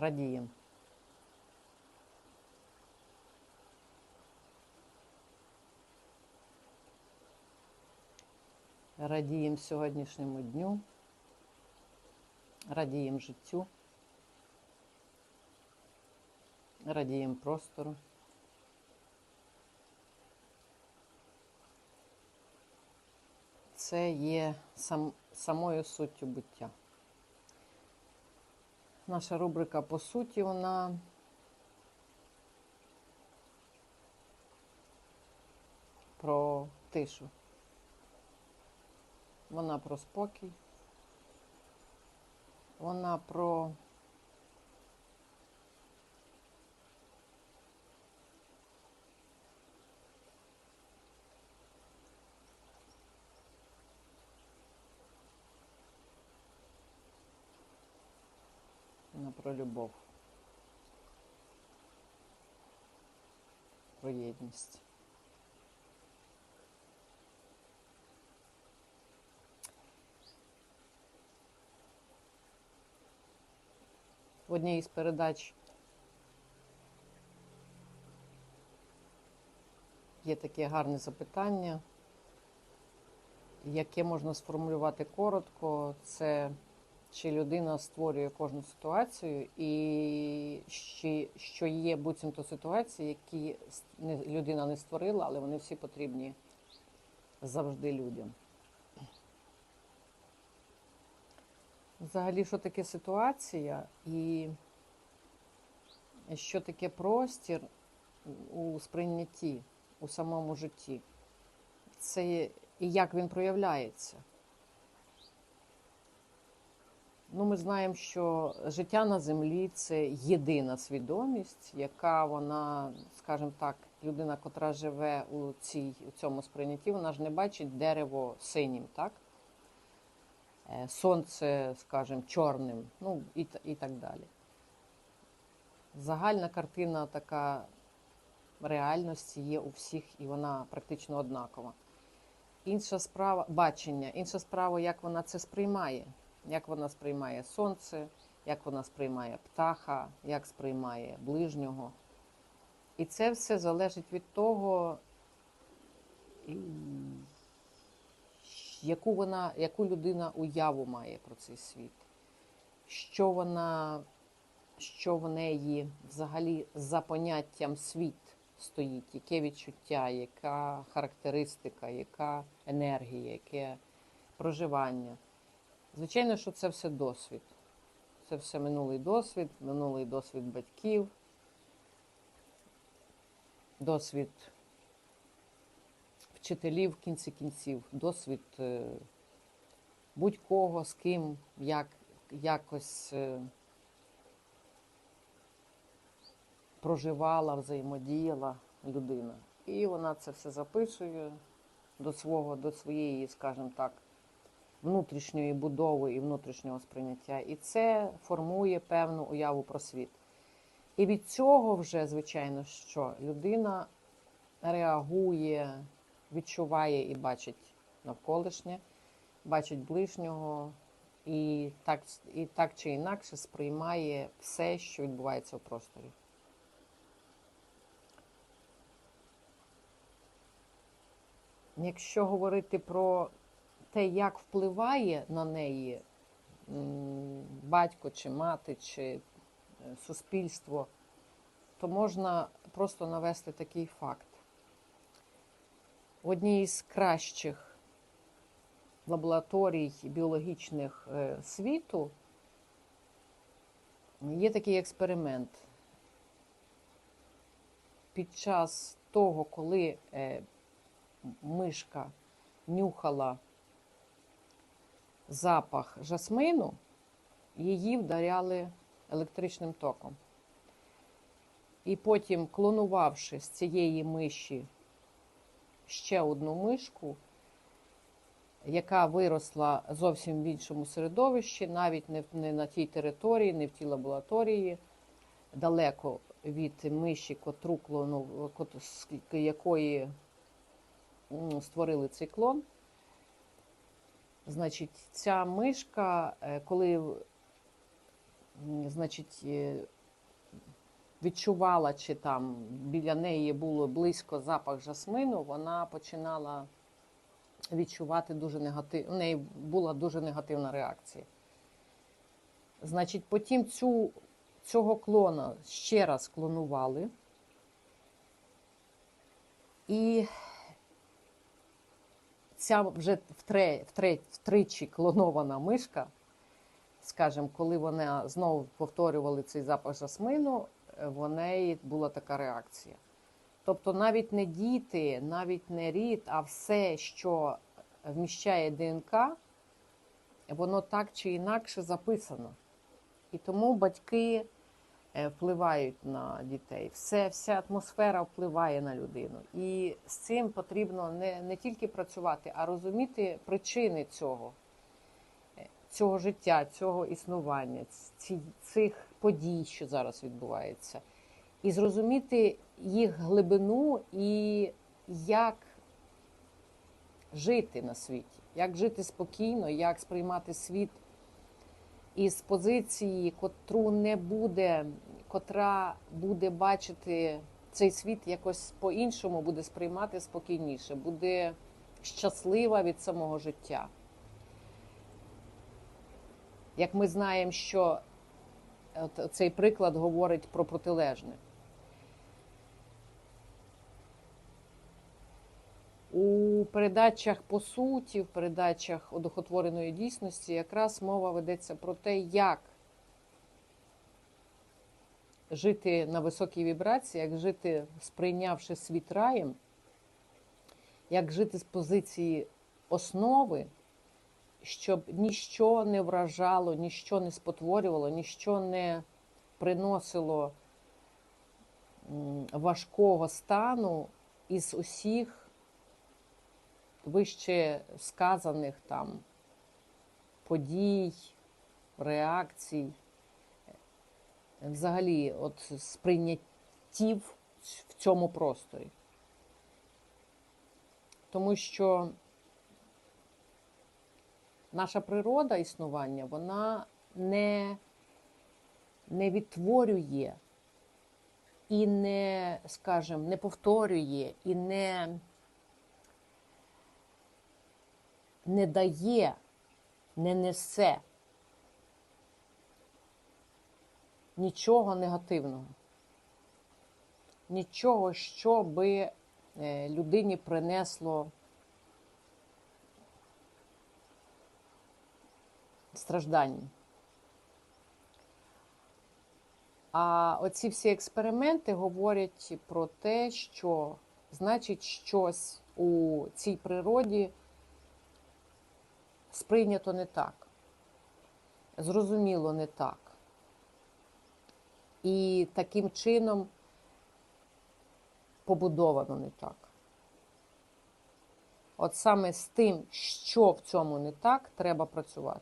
Радіємо. Радіємо сьогоднішньому дню. Радіємо життю. Радіємо простору. Це є сам, самою суттю буття. Наша рубрика по суті, вона про тишу. Вона про спокій. Вона про вона про любов. Про єдність. В одній із передач є таке гарне запитання, яке можна сформулювати коротко. Це чи людина створює кожну ситуацію, і ще- що є буцімто ситуації, які людина не створила, але вони всі потрібні завжди людям. Взагалі, що таке ситуація і що таке простір у сприйнятті, у самому житті? Це і як він проявляється. Ну, ми знаємо, що життя на землі це єдина свідомість, яка вона, скажімо так, людина, котра живе у, цій, у цьому сприйнятті, вона ж не бачить дерево синім, так? Е, сонце, скажімо, чорним, ну і, і так далі. Загальна картина така реальності є у всіх, і вона практично однакова. Інша справа бачення, інша справа, як вона це сприймає, як вона сприймає сонце, як вона сприймає птаха, як сприймає ближнього. І це все залежить від того, яку вона, яку людина уяву має про цей світ, що вона, що в неї взагалі за поняттям світ стоїть, яке відчуття, яка характеристика, яка енергія, яке проживання. Звичайно, що це все досвід. Це все минулий досвід, минулий досвід батьків, досвід вчителів в кінці кінців, досвід е, будь-кого, з ким, як якось е, проживала, взаємодіяла людина. І вона це все записує до свого, до своєї, скажімо так, внутрішньої будови і внутрішнього сприйняття. І це формує певну уяву про світ. І від цього вже, звичайно, що людина реагує, відчуває і бачить навколишнє, бачить ближнього, і так, і так чи інакше сприймає все, що відбувається в просторі. Якщо говорити про те, як впливає на неї батько чи мати, чи е, суспільство, то можна просто навести такий факт. В одній із кращих лабораторій біологічних е, світу є такий експеримент. Під час того, коли е, мишка нюхала запах жасмину, її вдаряли електричним током. І потім, клонувавши з цієї миші ще одну мишку, яка виросла зовсім в іншому середовищі, навіть не, не на тій території, не в тій лабораторії, далеко від миші, котру клону, якої створили цей клон. Значить, ця мишка, е, коли значить, е, відчувала, чи там біля неї було близько запах жасмину, вона починала відчувати дуже негатив. У неї була дуже негативна реакція. Значить, потім цю, цього клона ще раз клонували. І ця вже втре, втре, втричі клонована мишка, скажімо, коли вона знову повторювали цей запах жасмину, е, в неї була така реакція. Тобто навіть не діти, навіть не рід, а все, що вміщає ДНК, воно так чи інакше записано. І тому батьки впливають на дітей. Все, вся атмосфера впливає на людину. І з цим потрібно не, не тільки працювати, а розуміти причини цього, е, цього життя, цього існування, ці, цих подій, що зараз відбувається. І зрозуміти їх глибину і як жити на світі, як жити спокійно, як сприймати світ із позиції, котру не буде, котра буде бачити цей світ якось по-іншому, буде сприймати спокійніше, буде щаслива від самого життя. Як ми знаємо, що цей приклад говорить про протилежне. У передачах по суті, в передачах одухотвореної дійсності якраз мова ведеться про те, як жити на високій вібрації, як жити, сприйнявши світ раєм, як жити з позиції основи, щоб ніщо не вражало, ніщо не спотворювало, ніщо не приносило важкого стану із усіх вище сказаних там подій, реакцій, взагалі, от сприйняттів в цьому просторі. Тому що наша природа існування, вона не, не відтворює і не, скажімо, не повторює, і не не дає, не несе нічого негативного, нічого, що би е, людині принесло страждання. А оці всі експерименти говорять про те, що значить щось у цій природі сприйнято не так, зрозуміло не так. І таким чином побудовано не так. От саме з тим, що в цьому не так, треба працювати.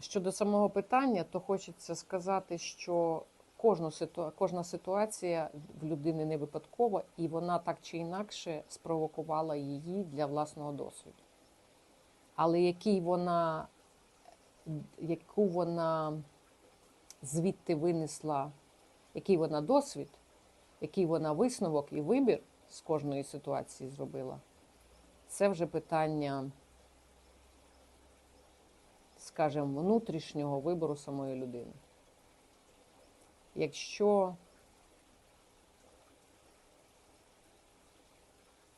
Щодо самого питання, то хочеться сказати, що кожну ситу... кожна ситуація в людини не випадкова, і вона так чи інакше спровокувала її для власного досвіду. Але який вона, яку вона звідти винесла, який вона досвід, який вона висновок і вибір з кожної ситуації зробила, це вже питання, скажімо, внутрішнього вибору самої людини. Якщо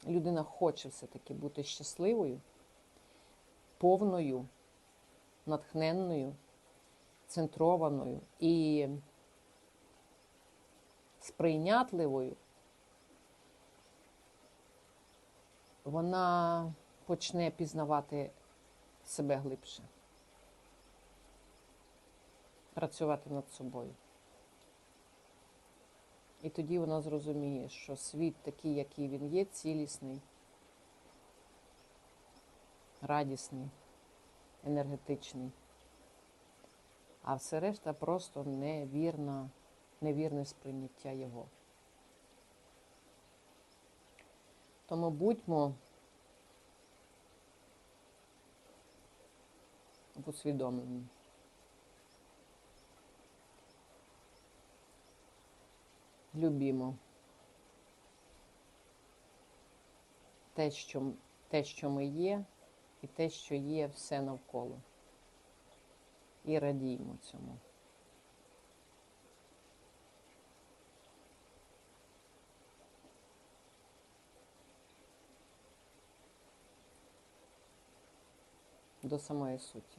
людина хоче все-таки бути щасливою, повною, натхненною, центрованою і сприйнятливою, вона почне пізнавати себе глибше, працювати над собою. І тоді вона зрозуміє, що світ такий, який він є, цілісний, радісний, енергетичний. А все решта просто невірна, невірне сприйняття його. Тому будьмо усвідомлені. Любімо те, що, те, що ми є, і те, що є все навколо. І радіємо цьому. До самої суті.